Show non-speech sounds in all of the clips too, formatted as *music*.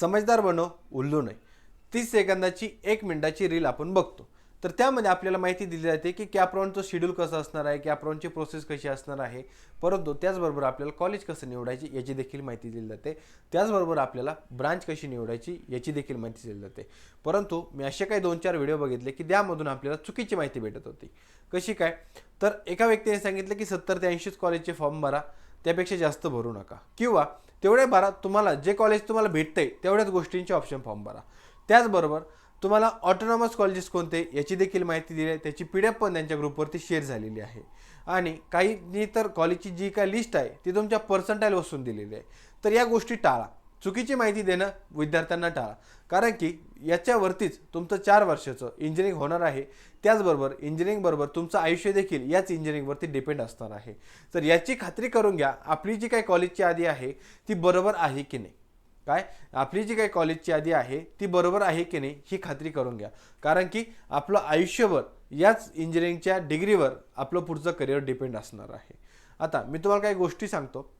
समजदार बनव उल्लू नाही तीस सेकंदाची एक मिनिटाची रील आपण बघतो. तर त्यामध्ये आपल्याला माहिती दिली जाते की कॅप्रॉनचं शेड्यूल कसं असणार आहे कॅप्रॉनची प्रोसेस कशी असणार आहे. परंतु त्याचबरोबर आपल्याला कॉलेज कसं निवडायची याची देखील माहिती दिली जाते. त्याचबरोबर आपल्याला ब्रांच कशी निवडायची याची देखील माहिती दिली जाते. परंतु मी असे काही दोन चार व्हिडिओ बघितले की त्यामधून आपल्याला चुकीची माहिती भेटत होती. कशी काय? तर एका व्यक्तीने सांगितलं की सत्तर ते ऐंशीच कॉलेजचे फॉर्म भरा. त्यापेक्षा जास्त भरू नका. किंवा तेवढे भरा तुम्हाला जे कॉलेज तुम्हाला भेटतंय तेवढ्याच गोष्टींचे ऑप्शन फॉर्म भरा. त्याचबरोबर तुम्हाला ऑटोनॉमस कॉलेजेस कोणते याची देखील माहिती दिली आहे. त्याची पी डी एफ पण त्यांच्या ग्रुपवरती शेअर झालेली आहे. आणि काही तर कॉलेजची जी काय लिस्ट आहे ती तुमच्या पर्संटाईल वसून दिलेली आहे. तर या गोष्टी टाळा. चुकीची माहिती देणं विद्यार्थ्यांना टाळा. कारण की याच्यावरतीच तुमचं चार वर्षाचं इंजिनिअरिंग होणार आहे. त्याचबरोबर इंजिनिअरिंगबरोबर तुमचं आयुष्य देखील याच इंजिनिअरिंगवरती डिपेंड असणार आहे. तर याची खात्री करून घ्या आपली जी काही कॉलेजची यादी आहे ती बरोबर आहे की नाही? काय? आपली जी काही कॉलेजची यादी आहे ती बरोबर आहे की नाही ही खात्री करून घ्या. कारण की आपलं आयुष्यभर याच इंजिनिअरिंगच्या डिग्रीवर आपलं पुढचं करिअर डिपेंड असणार आहे. आता मी तुम्हाला काही गोष्टी सांगतो.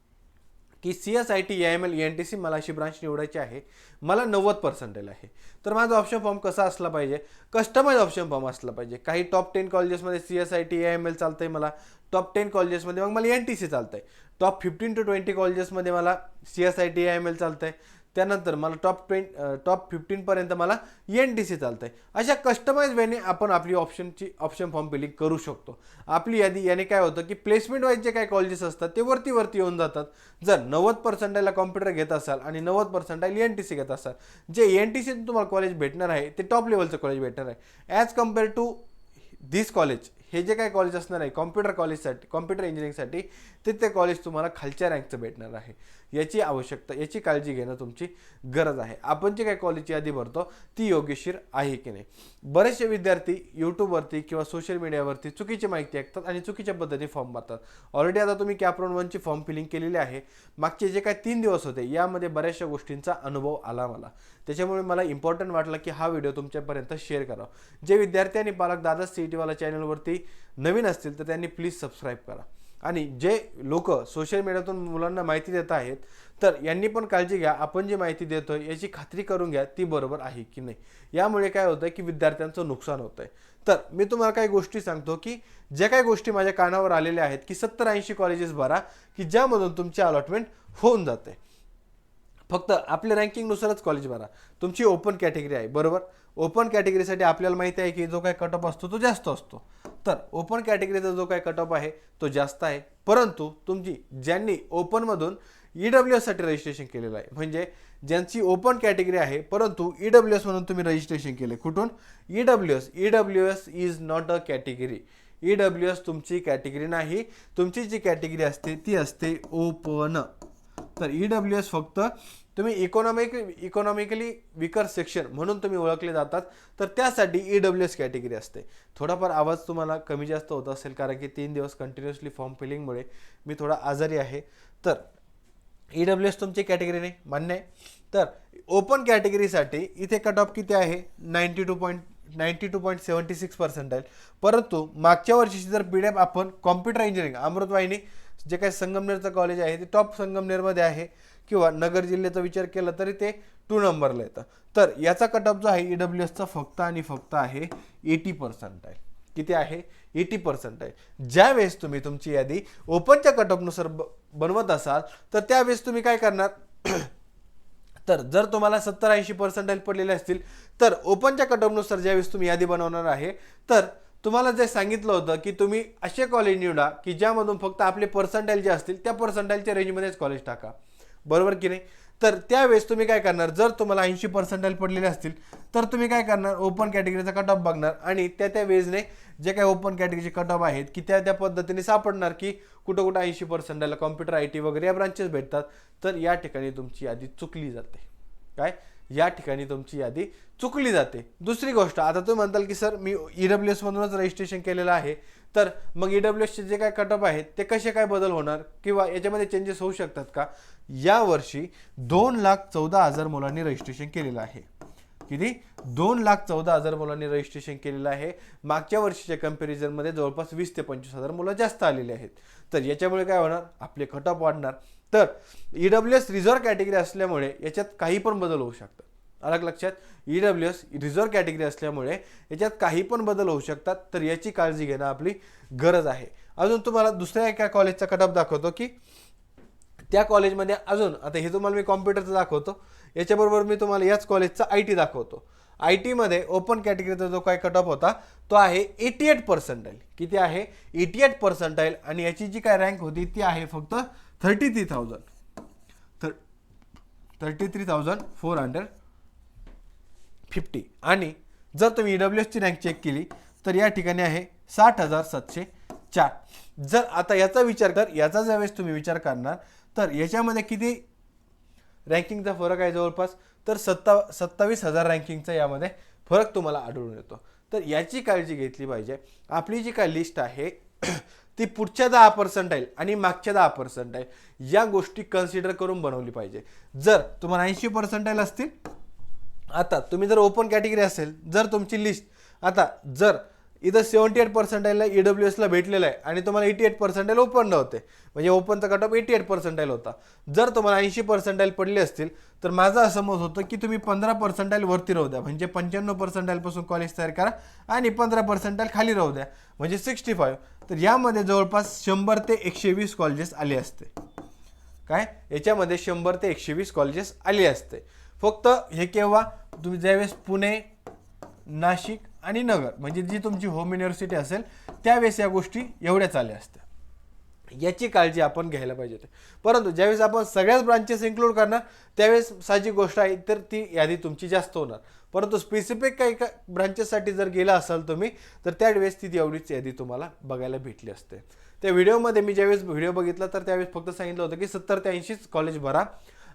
की C S I T A M L N T C मला अशी ब्रांच निवडायची आहे. मला नव्वद पर्सेंटेल आहे. तर माझा ऑप्शन फॉर्म कसा असला पाहिजे? कस्टमाइज ऑप्शन फॉर्म असला पाहिजे. काही टॉप टेन कॉलेजेसमध्ये C S I T A M L चालतंय मला. टॉप टेन कॉलेजेसमध्ये मग मला एन टी सी चालतं आहे टॉप फिफ्टीन टू ट्वेंटी कॉलेजेसमध्ये मला C S I T A M L चालतंय. त्यानंतर मला टॉप ट्वें टॉप फिफ्टीनपर्यंत मला एन टी सी चालतं आहे अशा कस्टमाइज वेने आपण आपली ऑप्शनची ऑप्शन फॉर्म फिलिंग करू शकतो. आपली यादी याने काय होतं की प्लेसमेंट वाईज जे काय कॉलेजेस असतात ते वरती वरती येऊन जातात. जर नव्वद पर्सेंटाईला कॉम्प्युटर घेत असाल आणि नव्वद पर्सेंटाईल एन टी सी घेत असाल जे एन टी सी तुम्हाला कॉलेज भेटणार आहे ते टॉप लेवलचं कॉलेज भेटणार आहे. As compare to this college हे जे काही कॉलेज असणार आहे कॉम्प्युटर कॉलेजसाठी कॉम्प्युटर इंजिनिअरिंगसाठी ते ते कॉलेज तुम्हाला खालच्या रँकचं भेटणार आहे. याची आवश्यकता याची काळजी घेणं तुमची गरज आहे. आपण जे काही कॉलेजची यादी भरतो ती योग्यशीर आहे की नाही? बरेचसे विद्यार्थी यूट्यूबवरती किंवा सोशल मीडियावरती चुकीची माहिती ऐकतात आणि चुकीच्या पद्धतीने फॉर्म भरतात ऑलरेडी आता तुम्ही कॅप्रॉन वनची फॉर्म फिलिंग केलेली आहे. मागचे जे काही तीन दिवस होते यामध्ये बऱ्याचशा गोष्टींचा अनुभव आला मला. त्याच्यामुळे मला इम्पॉर्टंट वाटलं की हा व्हिडिओ तुमच्यापर्यंत शेअर करावा. जे विद्यार्थी आणि पालक दादा सी टीवाला चॅनलवरती नवीन असतील तर त्यांनी प्लीज सबस्क्राईब करा. आणि जे लोक सोशल मीडियातून मुलांना माहिती देत आहेत तर यांनी पण काळजी घ्या. आपण जी माहिती देतोय याची खात्री करून घ्या ती बरोबर आहे की नाही. यामुळे काय होतं की विद्यार्थ्यांचं नुकसान होतंय. तर मी तुम्हाला काही गोष्टी सांगतो की ज्या काही गोष्टी माझ्या कानावर आलेल्या आहेत की सत्तर ऐंशी कॉलेजेस भरा की ज्यामधून तुमची अलॉटमेंट होऊन जाते. फक्त आपल्या रँकिंगनुसारच कॉलेज भरा. तुमची ओपन कॅटेगरी आहे बरोबर? ओपन कॅटेगरीसाठी आपल्याला माहिती आहे की जो काय कट ऑफ असतो तो जास्त असतो. तर ओपन कॅटेगरीचा जो काय कट ऑफ आहे तो जास्त आहे. परंतु तुमची ज्यांनी ओपनमधून ई डब्ल्यू एससाठी रजिस्ट्रेशन केलेलं आहे म्हणजे ज्यांची ओपन कॅटेगरी आहे परंतु ई डब्ल्यू एस म्हणून तुम्ही रजिस्ट्रेशन केले कुठून? E W S E W S is not a category E W S तुमची कॅटेगरी नाही. तुमची जी कॅटेगरी असते ती असते ओपन तर ई डब्ल्यू एस फक्त तुम्ही इकॉनॉमिक इकॉनॉमिकली विकर सेक्शन म्हणून तुम्ही ओळखले जातात. तर त्यासाठी ई डब्ल्यू एस कॅटेगरी असते. थोडाफार आवाज तुम्हाला कमी जास्त होत असेल कारण की तीन दिवस कंटिन्युअसली फॉर्म फिलिंगमुळे मी थोडा आजारी आहे. तर ई डब्ल्यू एस तुमची कॅटेगरी नाही मान्य आहे. तर ओपन कॅटेगरीसाठी इथे कट ऑफ किती आहे? Ninety two point ninety two point seventy six percent आहे परंतु मागच्या वर्षीची जर पी डी एफ आपण कॉम्प्युटर इंजिनिअरिंग अमृतवाहिनी जे काही संगमनेरचं कॉलेज आहे ते टॉप संगमनेरमध्ये आहे. किंवा नगर जिल्ह्याचा विचार केला तरी ते टू नंबरला येतं. तर याचा कट ऑफ जो आहे ई डब्ल्यू एसचा फक्त आणि फक्त आहे एटी पर्सेंट आहे. किती आहे? एटी पर्सेंट आहे. ज्यावेळेस तुम्ही तुमची यादी ओपनच्या कट ऑफनुसार ब बनवत असाल तर त्यावेळेस तुम्ही काय करणार? *clears throat* तर जर तुम्हाला सत्तर ऐंशी पर्सेंटाईल पडलेले असतील तर ओपनच्या कट ऑफनुसार ज्यावेळेस तुम्ही यादी बनवणार आहे तर तुम्हाला जे सांगितलं होतं की तुम्ही असे कॉलेज निवडा की ज्यामधून फक्त आपले पर्सेंटाईल जे असतील त्या पर्सेंटाईलच्या रेंजमध्येच कॉलेज टाका. बरोबर की नाही? तर त्यावेळेस तुम्ही काय करणार? जर तुम्हाला ऐंशी पर्सेंटाईल पडलेले असतील तर तुम्ही काय करणार? ओपन कॅटेगरीचा कट ऑफ बघणार आणि त्या त्या वेजने जे काही ओपन कॅटेगरीचे कट ऑफ आहेत की त्या त्या पद्धतीने सापडणार की कुठं कुठं ऐंशी पर्सेंटाईला कॉम्प्युटर आय टी वगैरे या ब्रांचेस भेटतात. तर या ठिकाणी तुमची यादी चुकली जाते. काय? या ठिकाणी तुमची यादी चुकली जाते. दुसरी गोष्ट आता तुम्ही म्हणताल की सर मी ई डब्ल्यू एसमधूनच रजिस्ट्रेशन केलेलं आहे. तर मग ई डब्ल्यू एसचे जे काय कटअप आहेत ते कसे काय बदल होणार? किंवा याच्यामध्ये चेंजेस होऊ शकतात का? यावर्षी दोन लाख चौदा हजार मुलांनी रजिस्ट्रेशन केलेलं आहे. किती? दोन लाख चौदा हजार मुलांनी रजिस्ट्रेशन केलेलं आहे. मागच्या वर्षीच्या कम्पॅरिझनमध्ये जवळपास वीस ते पंचवीस हजार मुलं जास्त आलेली आहेत. तर याच्यामुळे काय होणार? आपले कटअप वाढणार. तर E W S reserve category असल्यामुळे याच्यात काही पण बदल होऊ शकतात. अलग लक्षात E W S reserve category असल्यामुळे याच्यात काही पण बदल होऊ शकतात. तर याची काळजी घेणं आपली गरज आहे. अजून तुम्हाला दुसऱ्या एका कॉलेजचा कटअप दाखवतो की त्या कॉलेजमध्ये अजून आता हे तुम्हाला मी कॉम्प्युटरचं दाखवतो. याच्याबरोबर मी तुम्हाला याच कॉलेजचा आय टी दाखवतो. आय टीमध्ये ओपन कॅटेगरीचा जो काय कटअप होता तो आहे एटी एट पर्सेंटाईल. किती आहे? Eighty eight percentile. आणि याची जी काय रँक होती ती आहे फक्त थर्टी थ्री थाउजंड. थर thirty three thousand four hundred fifty. आणि जर तुम्ही डब्ल्यू एसची रँक चेक केली तर या ठिकाणी आहे साठ हजार सातशे चार. जर आता याचा विचार कर याचा ज्यावेळेस तुम्ही विचार करणार तर याच्यामध्ये किती रँकिंगचा फरक आहे जवळपास? तर सत्ता सत्तावीस हजार रँकिंगचा यामध्ये फरक तुम्हाला आढळून येतो. तर याची काळजी घेतली पाहिजे. आपली जी काय लिस्ट आहे *clears throat* ती पुढच्या दहा पर्सेंटाईल आणि मागच्या दहा पर्सेंटाईल या गोष्टी कन्सिडर करून बनवली पाहिजे. जर तुम्हाला ऐंशी पर्सेंटाईल असतील आता तुम्ही जर ओपन कॅटेगरी असेल जर तुमची लिस्ट आता जर इथं सेवन्टी एट पर्सेंटाईलला ई डब्ल्यू एसला भेटलेलं आहे आणि तुम्हाला एटी एट पर्सेंटाईल ओपन होते. म्हणजे ओपनचा cut off eighty eight percentile होता. जर तुम्हाला ऐंशी पर्सेंटाईल पडले असतील तर माझं असं मत होतं की तुम्ही पंधरा पर्सेंटाईल वरती राहू द्या. म्हणजे पंच्याण्णव पर्सेंटाईलपासून कॉलेज तयार करा आणि पंधरा पर्सेंटाईल खाली राहू द्या. म्हणजे सिक्स्टी फाईव्ह तर यामध्ये जवळपास शंभर ते एकशे वीस कॉलेजेस आले असते. काय? याच्यामध्ये शंभर ते एकशे वीस कॉलेजेस आले असते. फक्त हे केव्हा? तुम्ही ज्यावेळेस पुणे नाशिक आणि नगर म्हणजे जी तुमची होम युनिव्हर्सिटी असेल त्यावेळेस या गोष्टी एवढ्याच आल्या असत्या. याची काळजी आपण घ्यायला पाहिजे परंतु ज्यावेळेस आपण सगळ्याच ब्रांचेस इन्क्लूड करणार त्यावेळेस साजी गोष्ट आहे तर ती यादी तुमची जास्त होणार. परंतु स्पेसिफिक काही का ब्रांचेससाठी जर गेला असाल तुम्ही तर त्यावेळेस ती एवढीच यादी तुम्हाला बघायला भेटली असते. त्या व्हिडिओमध्ये मी ज्यावेळेस व्हिडिओ बघितला तर त्यावेळेस फक्त सांगितलं होतं की सत्तर ते ऐंशीच कॉलेज भरा.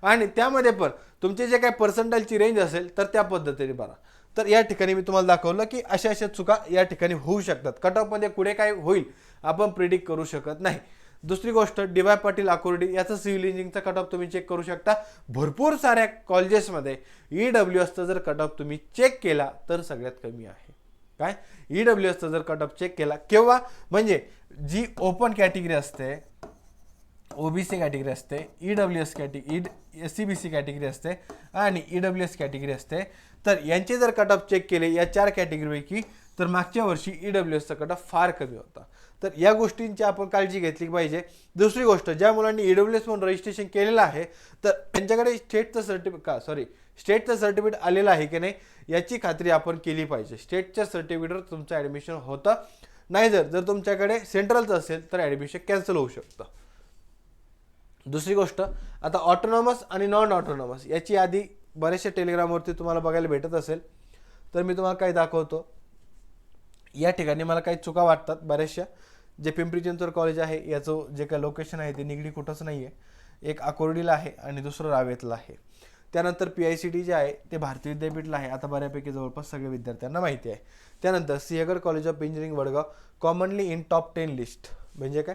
आणि त्यामध्ये पण तुमचे जे काही पर्सेंटाईलची रेंज असेल तर त्या पद्धतीने भरा. तर या ठिकाणी मी तुम्हाला दाखवलं की अशा अशा चुका या ठिकाणी होऊ शकतात. कट ऑफमध्ये पुढे काय होईल आपण प्रिडिक्ट करू शकत नाही. दुसरी गोष्ट डी वाय पाटील आकुर्डी याचं सिव्हिल इंजिनिअरिंगचा कट ऑफ तुम्ही चेक करू शकता. भरपूर साऱ्या कॉलेजेसमध्ये ई डब्ल्यू एसचा जर कट ऑफ तुम्ही चेक केला तर सगळ्यात कमी आहे. काय? ई डब्ल्यू एसचा जर कट ऑफ चेक केला केव्हा? म्हणजे जी ओपन कॅटेगरी असते ओबीसी कॅटेगरी असते E W S category S C B C category असते आणि ई डब्ल्यू एस कॅटेगरी असते. तर यांचे जर कट ऑफ चेक केले या चार कॅटेगरीपैकी तर मागच्या वर्षी ई डब्ल्यू एसचा कट ऑफ फार कमी होता. तर या गोष्टींची आपण काळजी घेतली पाहिजे. दुसरी गोष्ट ज्या मुलांनी ई डब्ल्यू एस म्हणून रजिस्ट्रेशन केलेलं आहे तर त्यांच्याकडे स्टेटचं सर्टिफिकेट का सॉरी स्टेटचं सर्टिफिकेट आलेलं आहे की नाही याची खात्री आपण केली पाहिजे. स्टेटच्या सर्टिफिकेटवर तुमचं ॲडमिशन होतं. नाही जर जर तुमच्याकडे सेंट्रलचं असेल तर ॲडमिशन कॅन्सल होऊ शकतं. दुसरी गोष्ट आता ऑटोनॉमस आणि नॉन ऑटोनॉमस याची यादी बऱ्याचशा टेलिग्रामवरती तुम्हाला बघायला भेटत असेल. तर मी तुम्हाला काही दाखवतो. या ठिकाणी मला काही चुका वाटतात बऱ्याचशा जे पिंपरी चिंचवड कॉलेज आहे याचं जे काही लोकेशन आहे ते निगडी कुठंच नाही आहे एक आकोर्डीला आहे आणि दुसरं रावेतला आहे. त्यानंतर पी आय सी टी जे आहे ते भारतीय विद्यापीठला आहे. आता बऱ्यापैकी जवळपास सगळ्या विद्यार्थ्यांना माहिती आहे. त्यानंतर Sinhgad college of engineering Vadgaon. Commonly in top ten list म्हणजे काय?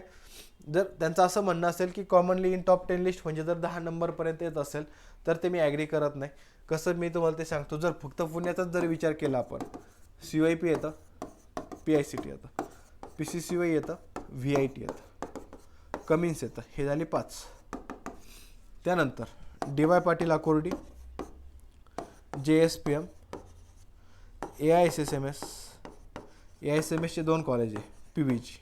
जर त्यांचं असं म्हणणं असेल की commonly in top ten list म्हणजे जर दहा नंबरपर्यंत येत असेल तर ते मी ॲग्री करत नाही. कसं मी तुम्हाला ते सांगतो जर फक्त पुण्याचाच जर विचार केला आपण सी वाय पी येतं पी आय सी टी येतं पी सी सी वाय येतं व्ही आय टी येतं कमिन्स येतं हे झाले पाच. त्यानंतर D Y Patil Akurdi J S P M A I S S M S A I S M एसचे दोन कॉलेज आहे पी बीची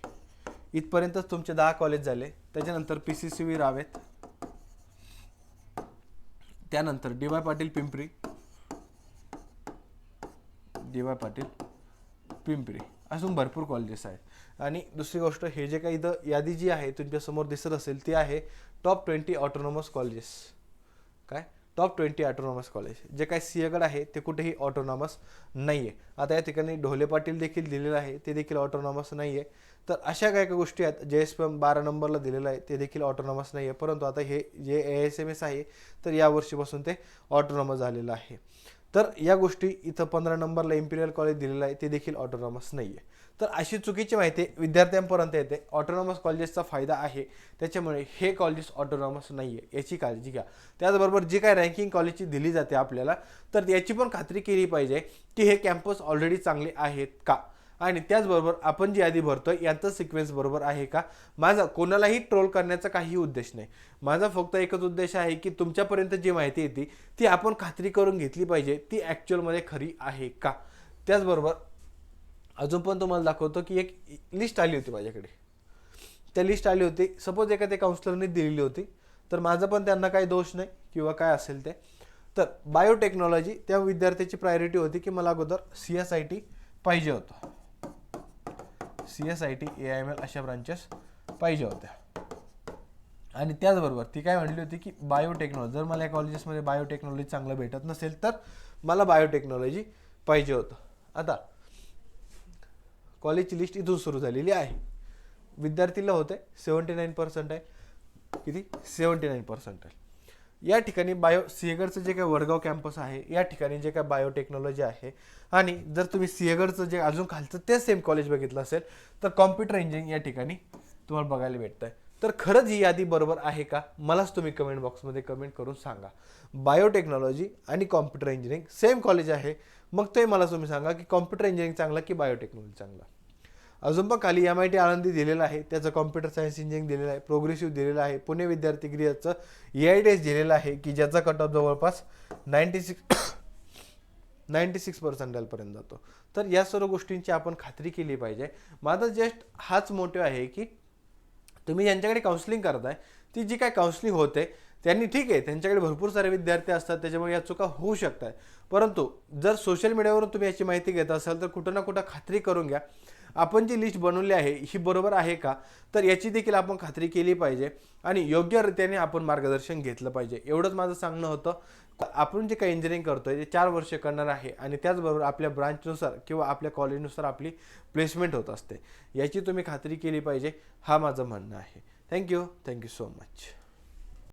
इथपर्यंतच तुमचे दहा कॉलेज झाले. त्याच्यानंतर P C C V Ravet. त्यानंतर D Y Patil Pimpri. D Y Patil Pimpri. अजून भरपूर कॉलेजेस आहेत. आणि दुसरी गोष्ट हे जे काही इथं यादी जी आहे तुमच्यासमोर दिसत असेल ती आहे टॉप ट्वेंटी ऑटोनॉमस कॉलेजेस काय? टॉप ट्वेंटी ऑटोनॉमस कॉलेज जे काय सिंहगड आहे ते कुठेही ऑटोनॉमस नाही आहे आता या ठिकाणी ढोले पाटील देखील दिलेलं आहे ते देखील ऑटोनॉमस नाही आहे तर अशा काही काही गोष्टी आहेत जे एस पी एम बारा नंबरला दिलेलं आहे ते देखील ऑटोनॉमस नाही आहे परंतु आता हे जे ए एस एम एस आहे तर या वर्षीपासून ते ऑटोनॉमस झालेलं आहे. तर या गोष्टी इथं पंधरा नंबरला इम्पिरियल कॉलेज दिलेलं आहे ते देखील ऑटोनॉमस नाही आहे तर अशी चुकीची माहिती विद्यार्थ्यांपर्यंत येते. ऑटोनॉमस कॉलेजेसचा फायदा आहे. त्याच्यामुळे हे कॉलेजेस ऑटोनॉमस नाही आहे याची काळजी घ्या. त्याचबरोबर जी काय रँकिंग कॉलेजची दिली जाते आपल्याला तर याची पण खात्री केली पाहिजे की हे कॅम्पस ऑलरेडी चांगले आहेत का? आणि त्याचबरोबर आपण जी यादी आहे यांचं सिक्वेन्स बरोबर आहे का? माझा कोणालाही ट्रोल करण्याचा काही उद्देश नाही. माझा फक्त एकच उद्देश आहे की तुमच्यापर्यंत जी माहिती येते ती आपण खात्री करून घेतली पाहिजे ती ॲक्च्युअलमध्ये खरी आहे का? त्याचबरोबर अजून पण तुम्हाला दाखवतो की एक लिस्ट आली होती माझ्याकडे. त्या लिस्ट आली होती. सपोज एखाद्या काउन्सिलरने दिलेली होती. तर माझं पण त्यांना काही दोष नाही किंवा काय असेल ते. तर बायोटेक्नॉलॉजी त्या विद्यार्थ्याची प्रायोरिटी होती की मला अगोदर सी एस आय टी पाहिजे होतं. C S I T A I M L अशा ब्रांचेस पाहिजे होत्या. आणि त्याचबरोबर ती काय म्हणली होती की बायोटेक्नॉलॉजी जर मला या कॉलेजेसमध्ये बायोटेक्नॉलॉजी चांगलं भेटत नसेल तर मला बायोटेक्नॉलॉजी पाहिजे होतं. आता कॉलेजची लिस्ट इथून सुरू झालेली आहे. विद्यार्थीला होते सेवन्टी नाईन पर्सेंट आहे. किती? सेवन्टी नाईन पर्सेंट आहे. या ठिकाणी बायो सिएगडचं जे काय वडगाव कॅम्पस आहे या ठिकाणी जे काय बायोटेक्नॉलॉजी आहे आणि जर तुम्ही सिंहगडचं जे अजून खालचं ते सेम कॉलेज बघितलं असेल तर कॉम्प्युटर इंजिनिअरिंग या ठिकाणी तुम्हाला बघायला भेटतं आहे तर खरंच ही यादी बरोबर आहे का? मलाच तुम्ही कमेंट बॉक्समध्ये कमेंट करून सांगा. बायोटेक्नॉलॉजी आणि कॉम्प्युटर इंजिनिअरिंग सेम कॉलेज आहे. मग ते मला तुम्ही सांगा की कॉम्प्युटर इंजिनिअरिंग चांगलं की बायोटेक्नॉलॉजी चांगलं? अजून पण खाली एम आय टी आळंदी दिलेलं आहे त्याचं कॉम्प्युटर सायन्स इंजिनिअरिंग दिलेलं आहे प्रोग्रेसिव्ह दिलेलं आहे पुणे विद्यार्थी गृहाचं ए आय टी एस दिलेलं आहे की ज्याचा कट ऑफ जवळपास नाईन्टी सिक्स नाईन्टी सिक्स पर्सेंटाईलपर्यंत जातो. तर या सर्व गोष्टींची आपण खात्री केली पाहिजे. माझा जस्ट हाच मोटिव्ह आहे की तुम्ही ज्यांच्याकडे काउन्सिलिंग करताय ती जी काय काउन्सिलिंग होते त्यांनी ठीक आहे त्यांच्याकडे भरपूर सारे विद्यार्थी असतात त्याच्यामुळे या चुका होऊ शकतात. परंतु जर सोशल मीडियावरून तुम्ही याची माहिती घेत असाल तर कुठं ना कुठं खात्री करून घ्या. आपण जी लिस्ट बनवली आहे ही बरोबर आहे का? तर याची देखील आपण खात्री केली पाहिजे आणि योग्य रीतीने आपण मार्गदर्शन घेतलं पाहिजे. एवढंच माझं सांगणं होतं. आपण जे काही इंजिनिअरिंग करतोय ते चार वर्ष करणार आहे आणि त्याचबरोबर आपल्या ब्रांचनुसार किंवा आपल्या कॉलेजनुसार आपली प्लेसमेंट होत असते. याची तुम्ही खात्री केली पाहिजे हा माझं म्हणणं आहे. Thank you thank you so much